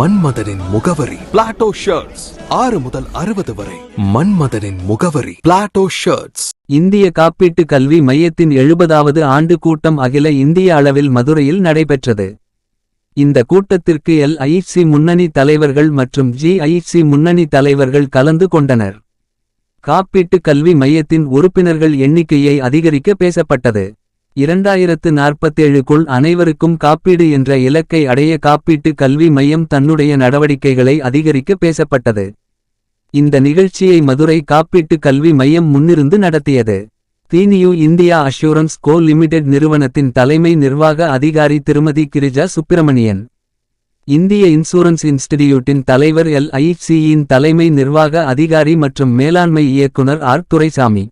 மன்மதனின் முகவரி. Plato shirts ஆறு முதல் அறுபது வரை. மன்மதனின் முகவரி. பிளாட்டோ ஷர்ட்ஸ் இந்திய காப்பீட்டு கல்வி மையத்தின் எழுபதாவது ஆண்டு கூட்டம் அகில இந்திய அளவில் மதுரையில் நடைபெற்றது. இந்த கூட்டத்திற்கு எல் ஐசி முன்னணி தலைவர்கள் மற்றும் ஜி ஐசி முன்னணி தலைவர்கள் கலந்து கொண்டனர். காப்பீட்டு கல்வி மையத்தின் உறுப்பினர்கள் எண்ணிக்கையை அதிகரிக்க பேசப்பட்டது. இரண்டாயிரத்து நாற்பத்தேழுக்குள் அனைவருக்கும் காப்பீடு என்ற இலக்கை அடைய காப்பீட்டு கல்வி மையம் தன்னுடைய நடவடிக்கைகளை அதிகரிக்க பேசப்பட்டது. இந்த நிகழ்ச்சியை மதுரை காப்பீட்டு கல்வி மையம் முன்னிருந்து நடத்தியது. The new India assurance co limited நிறுவனத்தின் தலைமை நிர்வாக அதிகாரி திருமதி கிரிஜா சுப்பிரமணியன். இந்திய இன்சூரன்ஸ் இன்ஸ்டிடியூட்டின் தலைவர் எல்ஐசியின் தலைமை நிர்வாக அதிகாரி மற்றும் மேலாண்மை இயக்குனர் ஆர். துரைசாமி.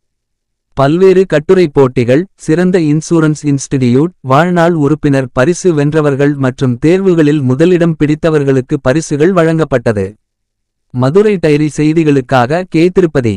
பல்வேறு கட்டுரை போட்டிகள் சிறந்த இன்சூரன்ஸ் இன்ஸ்டிடியூட் வாழ்நாள் உறுப்பினர் பரிசு வென்றவர்கள் மற்றும் தேர்வுகளில் முதலிடம் பிடித்தவர்களுக்கு பரிசுகள் வழங்கப்பட்டது. மதுரை டைரி செய்திகளுக்காக K. Tirupathi.